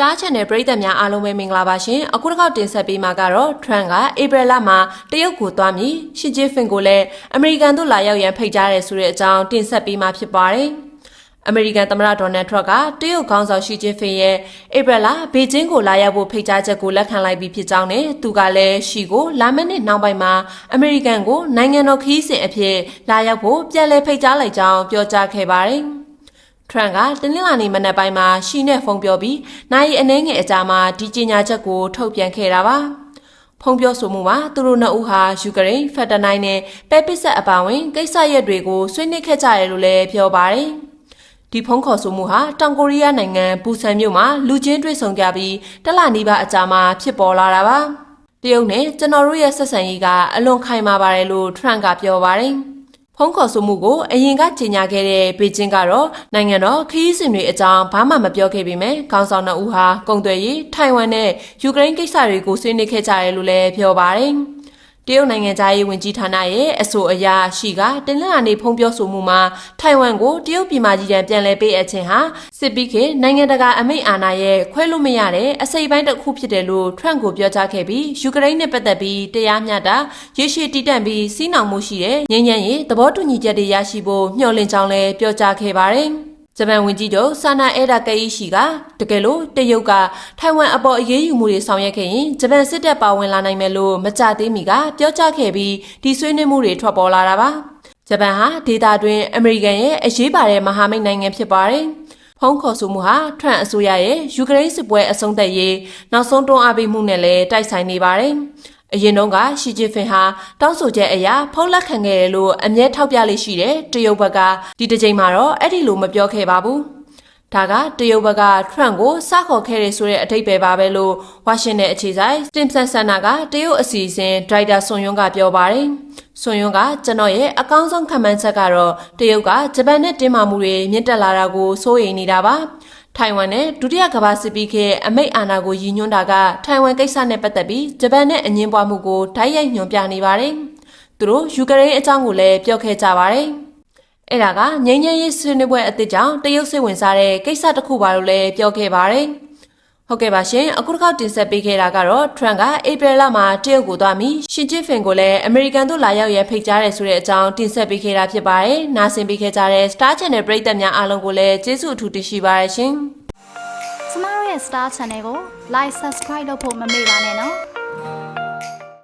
Star Channel ပရိသတ်များအားလုံးပဲမင်္ဂလာပါရှင်အခုတစ်ခေါက်တင်ဆက်ပေးမှာကတော့ Trump ကဧပြီလမှာတရုတ်ကိုသွားမည်ရှီဂျင်းဖင်ကိုလည်းအမေရိကန်တို့လာရောက်ရန်ဖိတ်ကြားတယ်ဆိုတဲ့အကြောင်းတင်ဆက်ပေးမှာဖြစ်ပါတယ်အမေရိကန်သမ္မတဒေါ်နယ်ထရန့်ကတရုတ်ခေါင်းဆောင်ရှီဂျင်းဖင်ရဲ့ဧပြီလဘေကျင်းကိုလာရောက်ဖို့ဖိတ်ကြားချက်ကိုလက်ခံလိုက်ပြီးဖြစ်ကြောင်းနဲ့သူကလည်းရှီကိုလာမယ့်နှစ်နောက်ပိုင်းမှာအမေရိကန်ကိုနိုင်ငံတော်ခရီးစဉ်အဖြစ်လာရောက်ဖို့ပြန်လည်ဖိတ်ကြားလိုက်ကြောင်းပြောကြားခဲ့ပါတယ်။ ထရန့်ကတနင်္လာနေ့မနက်ပိုင်းမှာရှီနဲ့ဖုန်းပြောပြီးနိုင်အနှဲငယ်အကြာမှာဒီကြေညာချက်ကိုထုတ်ပြန်ခဲ့တာပါဖုန်းပြောဆိုမှုမှာသူတို့နှစ်ဦးဟာယူကရိန်းဖက်တနိုင်နဲ့ပဲပစ်ဆက်အပါအဝင်ကိစ္စရပ်တွေကိုဆွေးနွေးခဲ့ကြတယ်လို့လည်းပြောပါတယ်ဒီဖုန်းခေါ်ဆိုမှုဟာတောင်ကိုရီးယားနိုင်ငံပူဆန်မြို့မှာလူချင်းတွေ့ဆုံကြပြီးတလနီးပါအကြာမှာဖြစ်ပေါ်လာတာပါတရုတ်နဲ့ကျွန်တော်တို့ရဲ့ဆက်ဆံရေးကအလွန်ခိုင်မာပါတယ်လို့ထရန့်ကပြောပါတယ် ဖုန်းခေါ်ဆိုမှုကိုအရင်ကကြေညာခဲ့တဲ့ဘေကျင်းကတော့နိုင်ငံတော်ခရီးစဉ်တွေအကြောင်းဘာမှမပြောခဲ့ပေမဲ့ခေါင်းဆောင်နှစ်ဦးဟာကုန်သွယ်ရေးထိုင်ဝမ်နဲ့ယူကရိန်းကိစ္စတွေကိုဆွေးနွေးခဲ့ကြတယ်လို့လည်းပြောပါတယ်။ တရုတ်နိုင်ငံသားရေးဝန်ကြီးဌာနရဲ့အဆိုအရရှိကတင်လန်အနေဖုန်းပြောဆိုမှုမှာထိုင်ဝမ်ကိုတရုတ်ပြည်မကြီးတန်ပြန်လည်ပေးအပ်ခြင်းဟာစစ်ပြီးခေတ်နိုင်ငံတကာအမိန့်အာဏာရဲ့ခွဲလို့မရတဲ့အစိပ်ပိုင်းတစ်ခုဖြစ်တယ်လို့ထရန့်ကိုပြောကြားခဲ့ပြီးယူကရိန်းနဲ့ပတ်သက်ပြီးတရားမျှတရရှိတည်တံ့ပြီးစီးနှောင်မှုရှိတဲ့ငြိမ်းချမ်းရေးသဘောတူညီချက်တွေရရှိဖို့မျှော်လင့်ကြောင်းလည်းပြောကြားခဲ့ပါတယ်။ ဂျပန်ဝန်ကြီးချုပ်ဆာနာအဲဒါကေအီရှိကတကယ်လို့တရုတ်ကထိုင်ဝမ်အပေါ်အရေးယူမှုတွေဆောင်ရွက်ခဲ့ရင်ဂျပန်စစ်တပ်ပါဝင်လာနိုင်မယ်လို့မကြသေးမီကပြောကြားခဲ့ပြီးဒီဆွေးနွေးမှုတွေထွက်ပေါ်လာတာပါဂျပန်ဟာဒေသတွင်းအမေရိကန်ရဲ့အရေးပါတဲ့မဟာမိတ်နိုင်ငံဖြစ်ပါတယ်ဖုန်းခေါ်ဆိုမှုဟာထရန့်အစိုးရရဲ့ယူကရိန်းစစ်ပွဲအဆုံးသတ်ရေးနောက်ဆုံးတွန်းအားပေးမှုနဲ့လည်းတိုက်ဆိုင်နေပါတယ်။ အရင်တုန်းကရှီဂျင်ဖင်ဟာတောင်းဆိုချက်အရာဖုန်းလက်ခံခဲ့တယ်လို့အမြဲထောက်ပြလေးရှိတဲ့တရုတ်ဘက်ကဒီတစ်ချိန်မှာတော့အဲ့ဒီလိုမပြောခဲ့ပါဘူး။ဒါကတရုတ်ဘက်ကထရန့်ကိုစခေါ်ခဲ့တယ်ဆိုတဲ့အထိပ္ပယ်ပါပဲလို့ဝါရှင်တန်အခြေစိုက် Stimson Center ကတရုတ်အစီအစဉ်ဒရိုက်တာဆွန်ယွန်းကပြောပါတယ်။ဆွန်ယွန်းကကျွန်တော်ရဲ့အကောင်းဆုံးခံမှန်းချက်ကတော့တရုတ်ကဂျပန်နဲ့တင်းမာမှုတွေမြင့်တက်လာတာကိုစိုးရိမ်နေတာပါ။ ထိုင်ဝမ်နဲ့ဒုတိယကမ္ဘာစစ်ပြီးခေတ်အမိတ်အာဏာကိုရည်ညွှန်းတာကထိုင်ဝမ်ကိစ္စနဲ့ပတ်သက်ပြီးဂျပန်နဲ့အငင်းပွားမှုကိုဓာတ်ရိုက်ညွှန်ပြနေပါတယ်။သူတို့ယူကရိန်းအကြောင်းကိုလည်းပြောခဲ့ကြပါတယ်။အဲ့ဒါကငြိမ်းချမ်းရေးဆွေးနွေးပွဲအသစ်ကြောင့်တရုတ်စိတ်ဝင်စားတဲ့ကိစ္စတစ်ခုပါလို့လည်းပြောခဲ့ပါတယ်။ ဟုတ်ကဲ့ပါရှင်အခုတစ်ခေါက်တင်ဆက်ပေးခဲ့တာကတော့ Trump ကဧပြီလမှာတရုတ်ကိုသွားပြီးရှင်ကျင်းဖင်ကိုလည်းအမေရိကန်တို့လာရောက်ရဖိတ်ကြားတယ်ဆိုတဲ့အကြောင်းတင်ဆက်ပေးခဲ့တာဖြစ်ပါတယ်။နားဆင်ပေးခဲ့ကြတဲ့ Star Channel ပရိသတ်များအားလုံးကိုလည်းကျေးဇူးအထူးတင်ရှိပါရရှင်။ကျမတို့ရဲ့ Star Channel ကို Like Subscribe လုပ်ဖို့မမေ့ပါနဲ့နော်